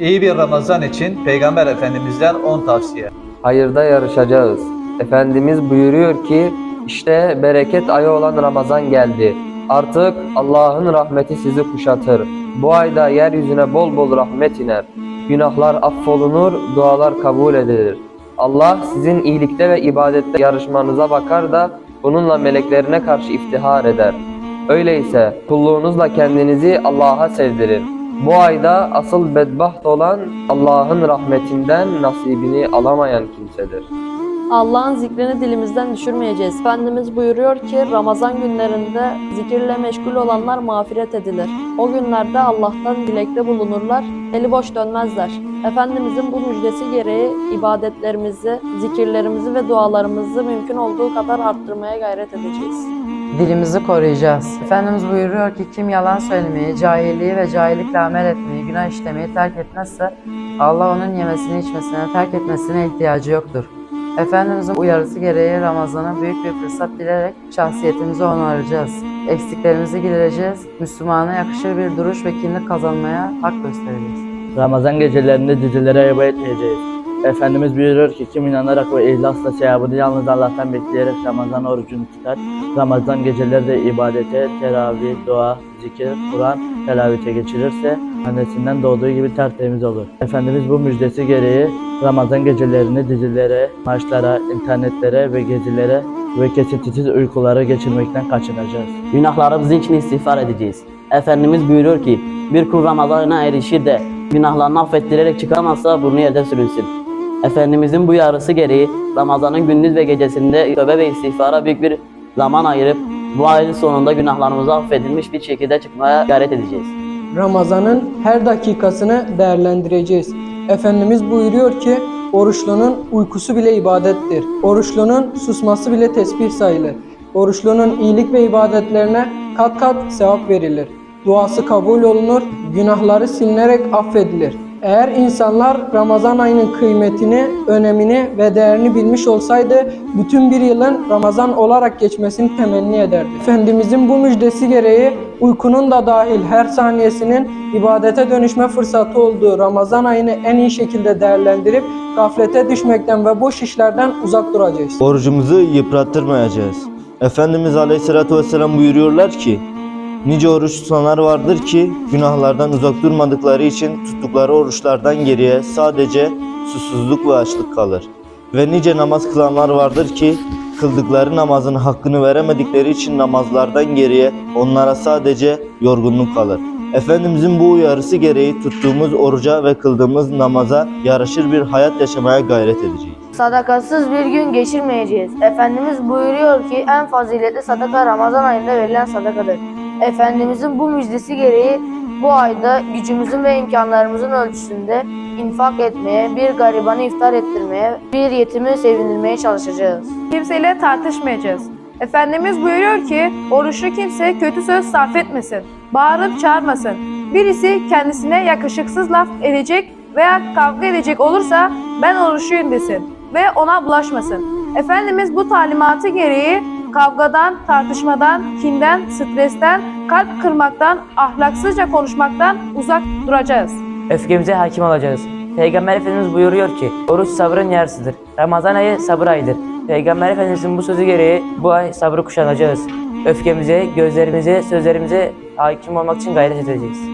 İyi bir Ramazan için Peygamber Efendimiz'den 10 tavsiye. Hayırda yarışacağız. Efendimiz buyuruyor ki işte bereket ayı olan Ramazan geldi. Artık Allah'ın rahmeti sizi kuşatır. Bu ayda yeryüzüne bol bol rahmet iner. Günahlar affolunur, dualar kabul edilir. Allah sizin iyilikte ve ibadette yarışmanıza bakar da bununla meleklerine karşı iftihar eder. Öyleyse kulluğunuzla kendinizi Allah'a sevdirin. Bu ayda asıl bedbaht olan Allah'ın rahmetinden nasibini alamayan kimsedir. Allah'ın zikrini dilimizden düşürmeyeceğiz. Efendimiz buyuruyor ki Ramazan günlerinde zikirle meşgul olanlar mağfiret edilir. O günlerde Allah'tan dilekte bulunurlar, eli boş dönmezler. Efendimizin bu müjdesi gereği ibadetlerimizi, zikirlerimizi ve dualarımızı mümkün olduğu kadar arttırmaya gayret edeceğiz. Dilimizi koruyacağız. Efendimiz buyuruyor ki kim yalan söylemeyi, cahilliği ve cahillikle amel etmeyi, günah işlemeyi terk etmezse Allah onun yemesini içmesine, terk etmesine ihtiyacı yoktur. Efendimizin uyarısı gereği Ramazan'a büyük bir fırsat bilerek şahsiyetimizi onaracağız. Eksiklerimizi gidereceğiz. Müslümana yakışır bir duruş ve kimlik kazanmaya hak göstereceğiz. Ramazan gecelerinde dizelere ibadet edeceğiz. Efendimiz buyuruyor ki kim inanarak ve ihlasla sevabını yalnız Allah'tan bekleyerek Ramazan orucunu tutar. Ramazan geceleri de ibadete, teravih, dua, zikir, Kur'an telavete geçirirse annesinden doğduğu gibi tertemiz olur. Efendimiz bu müjdesi gereği Ramazan gecelerini dizilere, maçlara, internetlere ve gezilere ve kesintisiz uykulara geçirmekten kaçınacağız. Günahlarımız için istiğfar edeceğiz. Efendimiz buyuruyor ki bir kul Ramazan'a erişir de günahlarını affettirerek çıkamazsa burnu yerde sürünsün. Efendimizin bu yarısı gereği Ramazan'ın gündüz ve gecesinde tövbe ve istiğfara büyük bir zaman ayırıp bu ayın sonunda günahlarımızı affedilmiş bir şekilde çıkmaya gayret edeceğiz. Ramazanın her dakikasını değerlendireceğiz. Efendimiz buyuruyor ki oruçlunun uykusu bile ibadettir. Oruçlunun susması bile tesbih sayılır. Oruçlunun iyilik ve ibadetlerine kat kat sevap verilir. Duası kabul olunur, günahları silinerek affedilir. Eğer insanlar Ramazan ayının kıymetini, önemini ve değerini bilmiş olsaydı bütün bir yılın Ramazan olarak geçmesini temenni ederdi. Efendimizin bu müjdesi gereği uykunun da dahil her saniyesinin ibadete dönüşme fırsatı olduğu Ramazan ayını en iyi şekilde değerlendirip gaflete düşmekten ve boş işlerden uzak duracağız. Orucumuzu yıprattırmayacağız. Efendimiz Aleyhisselatü Vesselam buyuruyorlar ki, Nice oruç tutanlar vardır ki günahlardan uzak durmadıkları için tuttukları oruçlardan geriye sadece susuzluk ve açlık kalır. Ve nice namaz kılanlar vardır ki kıldıkları namazın hakkını veremedikleri için namazlardan geriye onlara sadece yorgunluk kalır. Efendimizin bu uyarısı gereği tuttuğumuz oruca ve kıldığımız namaza yaraşır bir hayat yaşamaya gayret edeceğiz. Sadakatsız bir gün geçirmeyeceğiz. Efendimiz buyuruyor ki en faziletli sadaka Ramazan ayında verilen sadakadır. Efendimizin bu müjdesi gereği bu ayda gücümüzün ve imkanlarımızın ölçüsünde infak etmeye, bir garibanı iftar ettirmeye, bir yetimi sevindirmeye çalışacağız. Kimseyle tartışmayacağız. Efendimiz buyuruyor ki oruçlu kimse kötü söz sarf etmesin, bağırıp çağırmasın. Birisi kendisine yakışıksız laf edecek veya kavga edecek olursa ben oruçluyum desin ve ona bulaşmasın. Efendimiz bu talimatı gereği kavgadan, tartışmadan, kinden, stresten, kalp kırmaktan, ahlaksızca konuşmaktan uzak duracağız. Öfkemize hakim olacağız. Peygamber Efendimiz buyuruyor ki, oruç sabrın yarısıdır. Ramazan ayı sabır ayıdır. Peygamber Efendimizin bu sözü gereği bu ay sabrı kuşanacağız. Öfkemize, gözlerimize, sözlerimize hakim olmak için gayret edeceğiz.